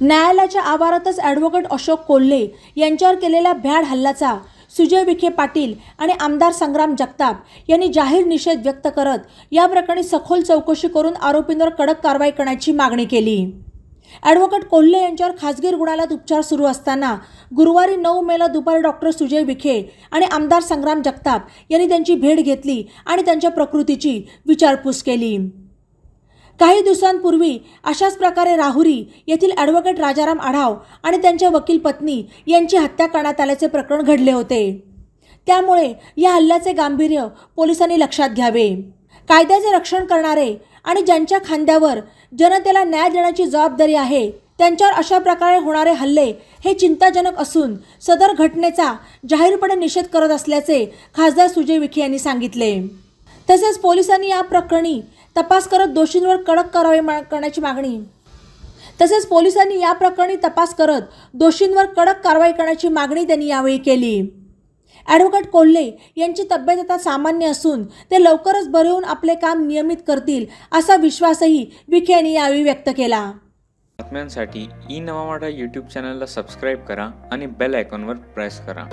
न्यायालयाच्या आवारातच ॲडव्होकेट अशोक कोल्हे यांच्यावर केलेल्या भ्याड हल्ल्याचा सुजय विखे पाटील आणि आमदार संग्राम जगताप यांनी जाहीर निषेध व्यक्त करत या प्रकरणी सखोल चौकशी करून आरोपींवर कडक कारवाई करण्याची मागणी केली. ॲडव्होकेट कोल्हे यांच्यावर खासगी रुग्णालयात उपचार सुरू असताना गुरुवारी नऊ मेला दुपारी डॉक्टर सुजय विखे आणि आमदार संग्राम जगताप यांनी त्यांची भेट घेतली आणि त्यांच्या प्रकृतीची विचारपूस केली. काही दिवसांपूर्वी अशाच प्रकारे राहुरी येथील ॲडव्होकेट राजाराम आढाव आणि त्यांच्या वकील पत्नी यांची हत्या करण्यात आल्याचे प्रकरण घडले होते. त्यामुळे या हल्ल्याचे गांभीर्य पोलिसांनी लक्षात घ्यावे. कायद्याचे रक्षण करणारे आणि ज्यांच्या खांद्यावर जनतेला न्याय देण्याची जबाबदारी आहे त्यांच्यावर अशा प्रकारे होणारे हल्ले हे चिंताजनक असून सदर घटनेचा जाहीरपणे निषेध करत असल्याचे खासदार सुजय विखे यांनी सांगितले. तसेच पोलिसांनी या प्रकरणी तपास करत दोषींवर कडक कारवाई मा- करण्याची मागणी. तसेच पोलिसांनी या प्रकरणी तपास करत दोषींवर कडक कारवाई करण्याची मागणी त्यांनी यावेळी केली. ॲडव्होकेट कोल्हे यांची तब्येत आता सामान्य असून ते लवकरच बरे होऊन आपले काम नियमित करतील असा विश्वासही विखे यांनी यावेळी व्यक्त केला. बातम्यांसाठी ई नवा मराठा यूट्यूब चॅनलला सबस्क्राईब करा आणि बेल आयकॉनवर प्रेस करा.